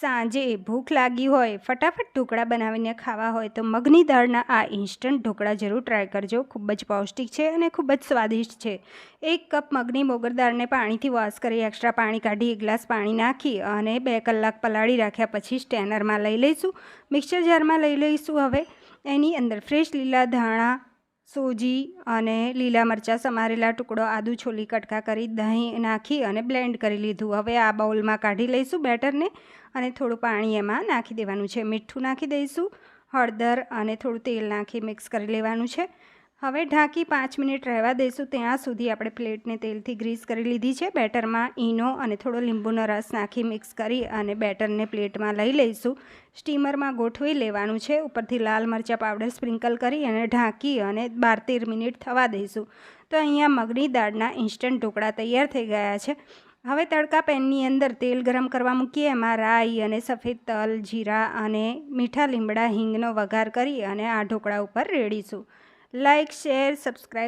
સાંજે ભૂખ લાગી હોય, ફટાફટ ઢોકળા બનાવીને ખાવા હોય તો મગની દાળના આ ઇન્સ્ટન્ટ ઢોકળા જરૂર ટ્રાય કરજો. ખૂબ જ પૌષ્ટિક છે અને ખૂબ જ સ્વાદિષ્ટ છે. એક કપ મગની મોગર દાળને પાણીથી વોશ કરી એક્સ્ટ્રા પાણી કાઢી, એક ગ્લાસ પાણી નાખી અને બે કલાક પલાળી રાખ્યા પછી સ્ટેનરમાં લઈ લઈશું. મિક્સર જારમાં લઈ લઈશું હવે. એની અંદર ફ્રેશ લીલા ધાણા સોજી અને લીલા મરચાં સમારેલા ટુકડો, આદુ છોલી, કટકા કરી, દહીં નાખી અને બ્લેન્ડ કરી લીધું. હવે આ બાઉલમાં કાઢી લઈશું બેટરને અને થોડું પાણી એમાં નાખી દેવાનું છે. મીઠું નાખી દઈશું, હળદર અને થોડું તેલ નાખી મિક્સ કરી લેવાનું છે. હવે ઢાંકી પાંચ મિનિટ રહેવા દઈશું. ત્યાં સુધી આપણે પ્લેટને તેલથી ગ્રીસ કરી લીધી છે. બેટરમાં ઈનો અને થોડો લીંબુનો રસ નાખી મિક્સ કરી અને બેટરને પ્લેટમાં લઈ લઈશું. સ્ટીમરમાં ગોઠવી લેવાનું છે. ઉપરથી લાલ મરચાં પાવડર સ્પ્રિંકલ કરી અને ઢાંકી અને બાર તેર મિનિટ થવા દઈશું. તો અહીંયા મગની દાળના ઇન્સ્ટન્ટ ઢોકળા તૈયાર થઈ ગયા છે. હવે તડકા પેનની અંદર તેલ ગરમ કરવા મૂકીએ. એમાં રાઈ અને સફેદ તલ, જીરા અને મીઠા લીમડા, હિંગનો વઘાર કરી અને આ ઢોકળા ઉપર રેડીશું. Like share subscribe